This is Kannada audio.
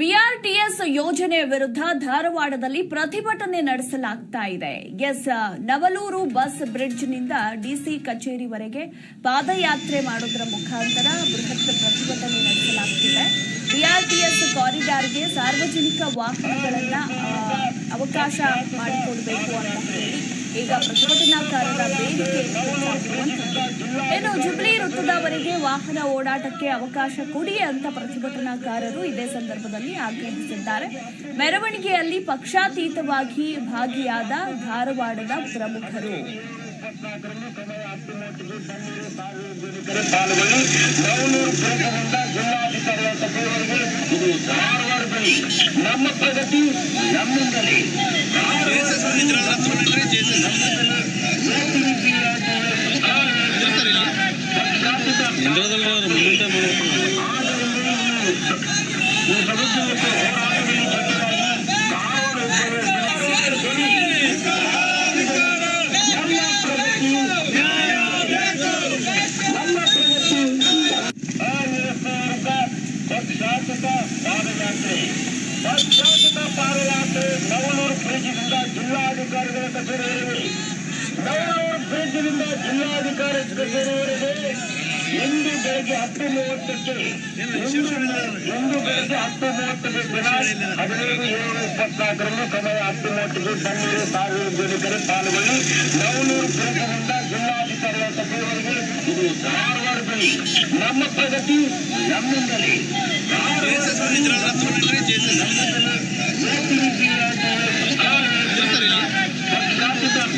ಬಿಆರ್ಟಿಎಸ್ ಯೋಜನೆ ವಿರುದ್ಧ ಧಾರವಾಡದಲ್ಲಿ ಪ್ರತಿಭಟನೆ ನಡೆಸಲಾಗ್ತಾ ಇದೆ. ಎಸ್, ನವಲೂರು ಬಸ್ ಬ್ರಿಡ್ಜ್ನಿಂದ ಡಿಸಿ ಕಚೇರಿವರೆಗೆ ಪಾದಯಾತ್ರೆ ಮಾಡೋದರ ಮುಖಾಂತರ ಬೃಹತ್ ಪ್ರತಿಭಟನೆ ನಡೆಸಲಾಗ್ತಿದೆ. ಬಿಆರ್ಟಿಎಸ್ ಕಾರಿಡಾರ್ಗೆ ಸಾರ್ವಜನಿಕ ವಾಹನಗಳನ್ನ ಅವಕಾಶ ಮಾಡಿಕೊಡಬೇಕು ಅಂತ ಈಗ ಪ್ರತಿಭಟನಾಕಾರರ ಬೇಡಿಕೆ ಇನ್ನು ಜುಬ್ಲಿ ವೃತ್ತದವರೆಗೆ ವಾಹನ ಓಡಾಟಕ್ಕೆ ಅವಕಾಶ ಕೊಡಿ ಅಂತ ಪ್ರತಿಭಟನಾಕಾರರು ಇದೇ ಸಂದರ್ಭದಲ್ಲಿ ಆಗ್ರಹಿಸಿದ್ದಾರೆ. ಮೆರವಣಿಗೆಯಲ್ಲಿ ಪಕ್ಷಾತೀತವಾಗಿ ಭಾಗಿಯಾದ ಧಾರವಾಡದ ಪ್ರಮುಖರು. ಜಿಲ್ಲಾಧಿಕಾರಿಗಳ ಕಚೇರಿವರೆಗೆ ಇದು ಧಾರವಾಡದಲ್ಲಿ ನಮ್ಮ ಪ್ರಗತಿ ನಮ್ಮಿಂದಲೇ ಪಕ್ಷಾತೀತ ಬ್ರಿಡ್ಜ್ನಿಂದ ಜಿಲ್ಲಾಧಿಕಾರಿಗಳ ಕಚೇರಿವರೆಗೆ ಬ್ರಿಡ್ಜ್ನಿಂದ ಜಿಲ್ಲಾಧಿಕಾರಿ ಕಚೇರಿವರೆಗೆ ಇಂದು ಬೆಳಗ್ಗೆ ಹತ್ತು ಮೂವತ್ತಕ್ಕೆ ಇಂದು ಬೆಳಗ್ಗೆ ಹತ್ತು ಮೂವತ್ತಕ್ಕೆ ದಿನಾಂಕ ಹದಿನೈದು ಏಳು ಇಪ್ಪತ್ನಾಲ್ಕರಂದು ಸಮಯ ಹತ್ತು ಮೂವತ್ತಕ್ಕೆ ತಣ್ಣೀರು ಸಾರ್ವಜನಿಕರು ಪಾಲ್ಗೊಳ್ಳಿ ನವನೂರು ಬ್ರಿಡ್ಜ್ನಿಂದ ಜಿಲ್ಲಾಧಿಕಾರಿಗಳ ಕಚೇರಿವರೆಗೆ ಇದು ಧಾರವಾಡದಲ್ಲಿ ನಮ್ಮ ಪ್ರಗತಿ ನಮ್ಮಿಂದಲೇ.